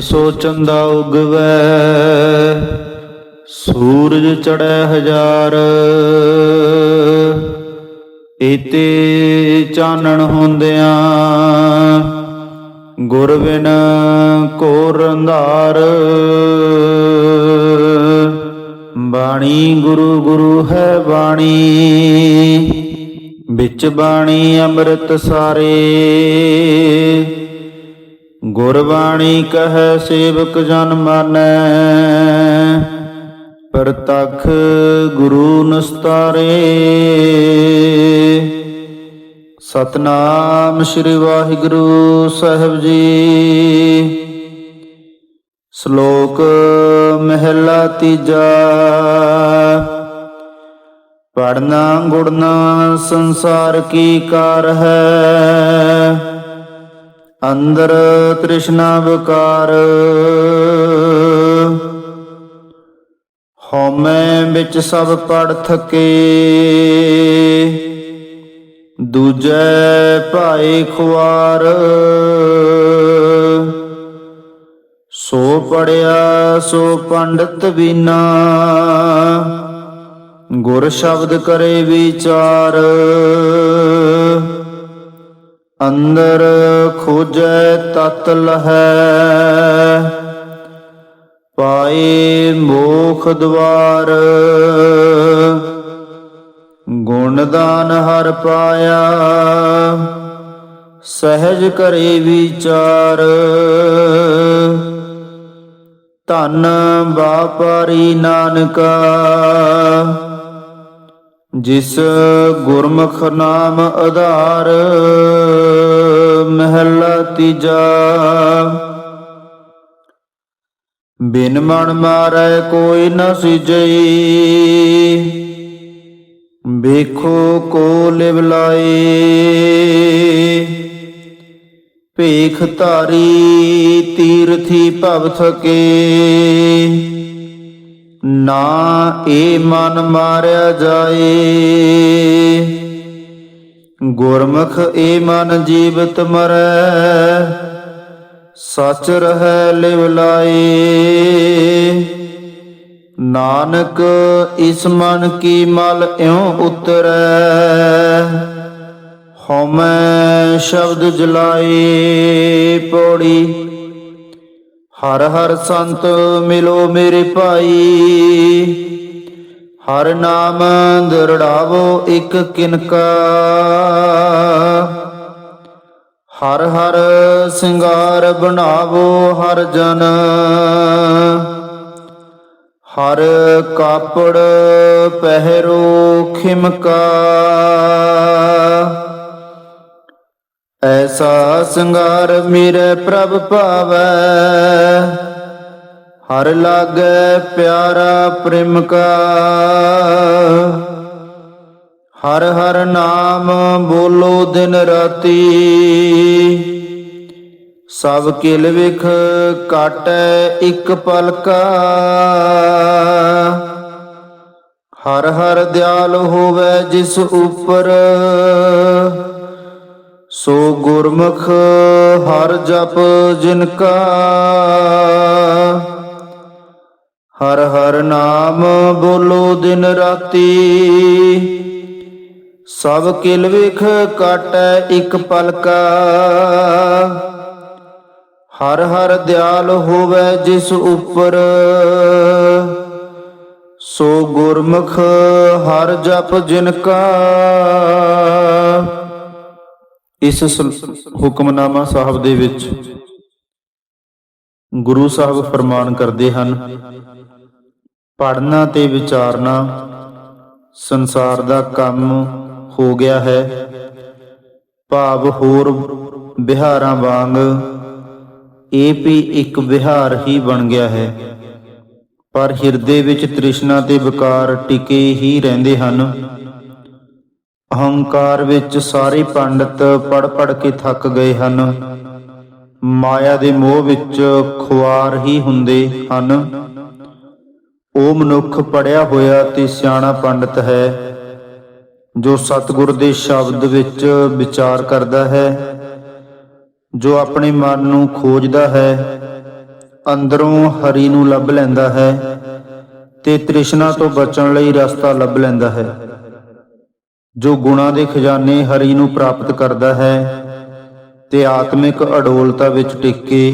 ਸੋ ਚੰਦਾ ਉਗਵੈ, ਸੂਰਜ ਚੜੈ ਹਜ਼ਾਰ। ਏਤੇ ਚਾਨਣ ਹੁੰਦਿਆਂ ਗੁਰ ਬਿਨ ਕੋਰ ਅੰਧਾਰ। ਬਾਣੀ ਗੁਰੂ ਗੁਰੂ ਹੈ ਬਾਣੀ, ਵਿੱਚ ਬਾਣੀ ਅੰਮ੍ਰਿਤ ਸਾਰੇ। ਗੁਰਬਾਣੀ ਕਹੈ, ਸੇਵਕ ਜਨ ਮਾਨੈ। ਪ੍ਰਤਖ ਗੁਰੂ ਨਸਤਾਰੇ। ਸਤਨਾਮ ਸ੍ਰੀ ਵਾਹਿਗੁਰੂ ਸਾਹਿਬ ਜੀ। ਸ਼ਲੋਕ ਮਹਿਲਾ ਤੀਜਾ। ਪੜਨਾ ਗੁੜਨਾ ਸੰਸਾਰ ਕੀ ਕਾਰ ਹੈ? ਅੰਦਰ ਤ੍ਰਿਸ਼ਨਾ ਵਿਕਾਰ। ਹਉਮੈ ਵਿੱਚ ਸਭ ਪੜ ਥਕੇ। ਦੂਜੈ ਭਾਏ ਖੁਆਰ। ਸੋ ਪੜਿਆ, ਸੋ ਪੰਡਤ ਬਿਨਾ। ਗੁਰ ਸ਼ਬਦ ਕਰੇ ਵਿਚਾਰ। ਅੰਦਰ ਖੋਜੈ ਤਤ ਲਹੈ, ਪਾਏ ਮੋਖ ਦਵਾਰ। ਗੁਣਦਾਨ ਹਰ ਪਾਇਆ, ਸਹਿਜ ਕਰੇ ਵਿਚਾਰ। ਧਨ ਬਾਪਾਰੀ ਨਾਨਕਾ, ਜਿਸ ਗੁਰਮੁਖ ਨਾਮ ਆਧਾਰ। ਮਹਿਲਾ ਤੀਜਾ। ਬਿਨ ਮਨ ਮਾਰੈ ਕੋਈ ਨ ਸਿਜਈ। ਵੇਖੋ ਕੋ ਲਿਵ ਲਾਏ। ਭੇਖ ਧਾਰੀ ਤੀਰਥੀ ਭਵ ਥਕੇ। ਨਾ ਏ ਮਨ ਮਾਰਿਆ ਜਾਏ। ਗੁਰਮੁਖ ਏ ਮਨ ਜੀਵਤ ਮਰੈ, ਸਚ ਰਹਿ ਲਿਵ ਲਾਏ। ਨਾਨਕ, ਇਸ ਮਨ ਕੀ ਮਲ ਇਉ ਉਤਰੈ, ਹਉਮੈ ਸ਼ਬਦ ਜਲਾਏ ਪੌੜੀ। ਹਰ ਹਰ ਸੰਤ ਮਿਲੋ ਮੇਰੇ ਭਾਈ ਹਰ ਨਾਮ ਦਰੜਾਵੋ ਇੱਕ ਕਿਨਕਾ। ਹਰ ਹਰ ਸਿੰਗਾਰ ਬਣਾਵੋ ਹਰ ਜਨ। ਹਰ ਕਾਪੜ ਪਹਿਰੋ ਖਿਮਕਾ। ਐਸਾ ਸਿੰਗਾਰ ਮੇਰੇ ਪ੍ਰਭ ਭਾਵੈ। ਹਰ ਲਾਗੈ ਪਿਆਰਾ ਪ੍ਰੇਮ ਕਾ। ਹਰ ਹਰ ਨਾਮ ਬੋਲੋ ਦਿਨ ਰਾਤੀ। ਸਭ ਕਿਲ ਵਿਖ ਕਾਟੈ ਇੱਕ ਪਲਕਾ। ਹਰ ਹਰ ਦਿਆਲ ਹੋਵੇ ਜਿਸ ਉਪਰ। ਸੋ ਗੁਰਮੁਖ ਹਰ ਜਪ ਜਿਨ ਕਾ। ਹਰ ਹਰ ਨਾਮ ਬੋਲੋ ਦਿਨ ਰਾਤੀ। ਸਭ ਕਿਲ ਵਿਖ ਕਾਟੈ ਇੱਕ ਪਲਕਾ। ਹਰ ਹਰ ਦਿਆਲ ਹੋਵੇ ਜਿਸ ਉਪਰ। ਸੋ ਗੁਰਮੁਖ ਹਰ ਜਪ ਜਿਨ ਕਾ। ਇਸ ਹੁਕਮਨਾਮਾ ਸਾਹਿਬ ਦੇ ਵਿੱਚ ਗੁਰੂ ਸਾਹਿਬ ਫਰਮਾਨ ਕਰਦੇ ਹਨ ਪੜਨਾ ਤੇ ਵਿਚਾਰਨਾ ਸੰਸਾਰ ਦਾ ਕੰਮ ਹੋ ਗਿਆ ਹੈ। ਭਾਵ ਹੋਰ ਵਿਹਾਰਾਂ ਵਾਂਗ ਇਹ ਵੀ ਇੱਕ ਵਿਹਾਰ ਹੀ ਬਣ ਗਿਆ ਹੈ। ਪਰ ਹਿਰਦੇ ਵਿੱਚ ਤ੍ਰਿਸ਼ਨਾ ਤੇ ਵਿਕਾਰ ਟਿਕੇ ਹੀ ਰਹਿੰਦੇ ਹਨ। ਅਹੰਕਾਰ ਵਿੱਚ ਸਾਰੇ ਪੰਡਤ ਪੜ ਪੜ ਕੇ ਥੱਕ ਗਏ ਹਨ। ਮਾਇਆ ਦੇ ਮੋਹ ਵਿੱਚ ਖੁਆਰ ਹੀ ਹੁੰਦੇ ਹਨ। ਉਹ ਮਨੁੱਖ ਪੜਿਆ ਹੋਇਆ ਤੇ ਸਿਆਣਾ ਪੰਡਤ ਹੈ, ਜੋ ਸਤਿਗੁਰ ਦੇ ਸ਼ਬਦ ਵਿੱਚ ਵਿਚਾਰ ਕਰਦਾ ਹੈ, ਜੋ ਆਪਣੇ ਮਨ ਨੂੰ ਖੋਜਦਾ ਹੈ, ਅੰਦਰੋਂ ਹਰੀ ਨੂੰ ਲੱਭ ਲੈਂਦਾ ਹੈ ਤੇ ਤ੍ਰਿਸ਼ਨਾ ਤੋਂ ਬਚਣ ਲਈ ਰਸਤਾ ਲੱਭ ਲੈਂਦਾ ਹੈ, ਜੋ ਗੁਣਾ ਦੇ ਖਜ਼ਾਨੇ ਹਰੀ ਨੂੰ ਪ੍ਰਾਪਤ ਕਰਦਾ ਹੈ ਤੇ ਆਤਮਿਕ ਅਡੋਲਤਾ ਵਿੱਚ ਟਿਕ ਕੇ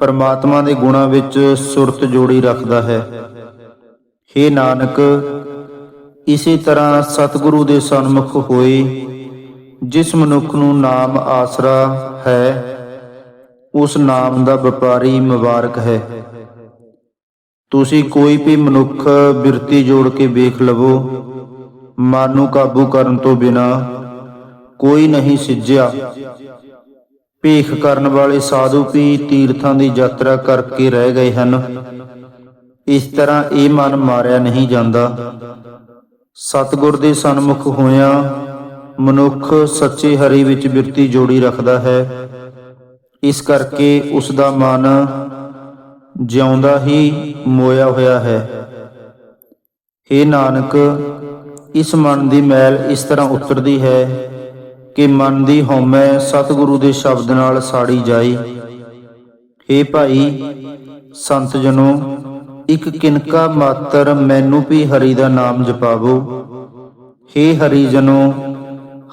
ਪਰਮਾਤਮਾ ਦੇ ਗੁਣਾਂ ਵਿੱਚ ਸੁਰਤ ਜੋੜੀ ਰੱਖਦਾ ਹੈ। हे ਨਾਨਕ, ਇਸੇ ਤਰ੍ਹਾਂ ਸਤਿਗੁਰੂ ਦੇ ਸਨਮੁਖ ਹੋਏ, ਜਿਸ ਮਨੁੱਖ ਨੂੰ ਨਾਮ ਆਸਰਾ ਹੈ, ਉਸ ਨਾਮ ਦਾ ਵਪਾਰੀ ਮੁਬਾਰਕ ਹੈ। ਤੁਸੀਂ ਕੋਈ ਵੀ ਮਨੁੱਖ ਬਿਰਤੀ ਜੋੜ ਕੇ ਵੇਖ ਲਵੋ, ਮਨ ਨੂੰ ਕਾਬੂ ਕਰਨ ਤੋਂ ਬਿਨਾ ਕੋਈ ਨਹੀਂ ਸਿੱਜਿਆ ਭੇਖ ਕਰਨ ਵਾਲੇ ਸਾਧੂ ਵੀ ਤੀਰਥਾਂ ਦੀ ਯਾਤਰਾ ਕਰਕੇ ਰਹਿ ਗਏ ਹਨ। ਇਸ ਤਰ੍ਹਾਂ ਇਹ ਮਨ ਮਾਰਿਆ ਨਹੀਂ ਜਾਂਦਾ। ਸਤਿਗੁਰ ਦੇ ਸਨਮੁਖ ਹੋਇਆ ਮਨੁੱਖ ਸੱਚੇ ਹਰੀ ਵਿੱਚ ਬਿਰਤੀ ਜੋੜੀ ਰੱਖਦਾ ਹੈ। ਇਸ ਕਰਕੇ ਉਸ ਦਾ ਮਨ ਜਿਉਂਦਾ ਹੀ ਮੋਇਆ ਹੋਇਆ ਹੈ। हे ਨਾਨਕ, ਇਸ ਮਨ ਦੀ ਮੈਲ ਇਸ ਤਰ੍ਹਾਂ ਉਤਰਦੀ ਹੈ ਕਿ ਮਨ ਦੀ ਹਉਮੈ ਸਤਿਗੁਰੂ ਦੇ ਸ਼ਬਦ ਨਾਲ ਸਾੜੀ ਜਾਈ। हे ਭਾਈ ਸੰਤ ਜਨੋ ਇੱਕ ਕਿਨਕਾ ਮਾਤਰ ਮੈਨੂੰ ਵੀ ਹਰੀ ਦਾ ਨਾਮ ਜਪਾਵੋ। हे ਹਰੀ ਜਨੋ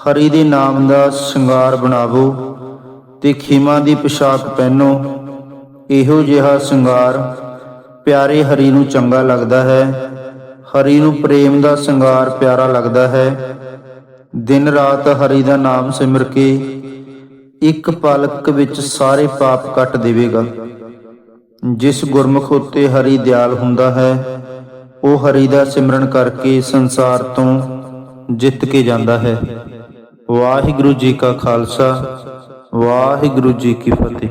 ਹਰੀ ਦੇ ਨਾਮ ਦਾ ਸ਼ਿੰਗਾਰ ਬਣਾਵੋ ਤੇ ਖਿਮਾ ਦੀ ਪੋਸ਼ਾਕ ਪਹਿਨੋ। ਇਹੋ ਜਿਹਾ ਸ਼ਿੰਗਾਰ ਪਿਆਰੇ ਹਰੀ ਨੂੰ ਚੰਗਾ ਲੱਗਦਾ ਹੈ। ਹਰੀ ਨੂੰ ਪ੍ਰੇਮ ਦਾ ਸ਼ਿੰਗਾਰ ਪਿਆਰਾ ਲੱਗਦਾ ਹੈ। ਦਿਨ ਰਾਤ ਹਰੀ ਦਾ ਨਾਮ ਸਿਮਰ ਕੇ ਇੱਕ ਪਲਕ ਵਿੱਚ ਸਾਰੇ ਪਾਪ ਕੱਟ ਦੇਵੇਗਾ। ਜਿਸ ਗੁਰਮੁਖ ਉੱਤੇ ਹਰੀ ਦਿਆਲ ਹੁੰਦਾ ਹੈ, ਉਹ ਹਰੀ ਦਾ ਸਿਮਰਨ ਕਰਕੇ ਸੰਸਾਰ ਤੋਂ ਜਿੱਤ ਕੇ ਜਾਂਦਾ ਹੈ। ਵਾਹਿਗੁਰੂ ਜੀ ਕਾ ਖਾਲਸਾ, ਵਾਹਿਗੁਰੂ ਜੀ ਕੀ ਫਤਿਹ।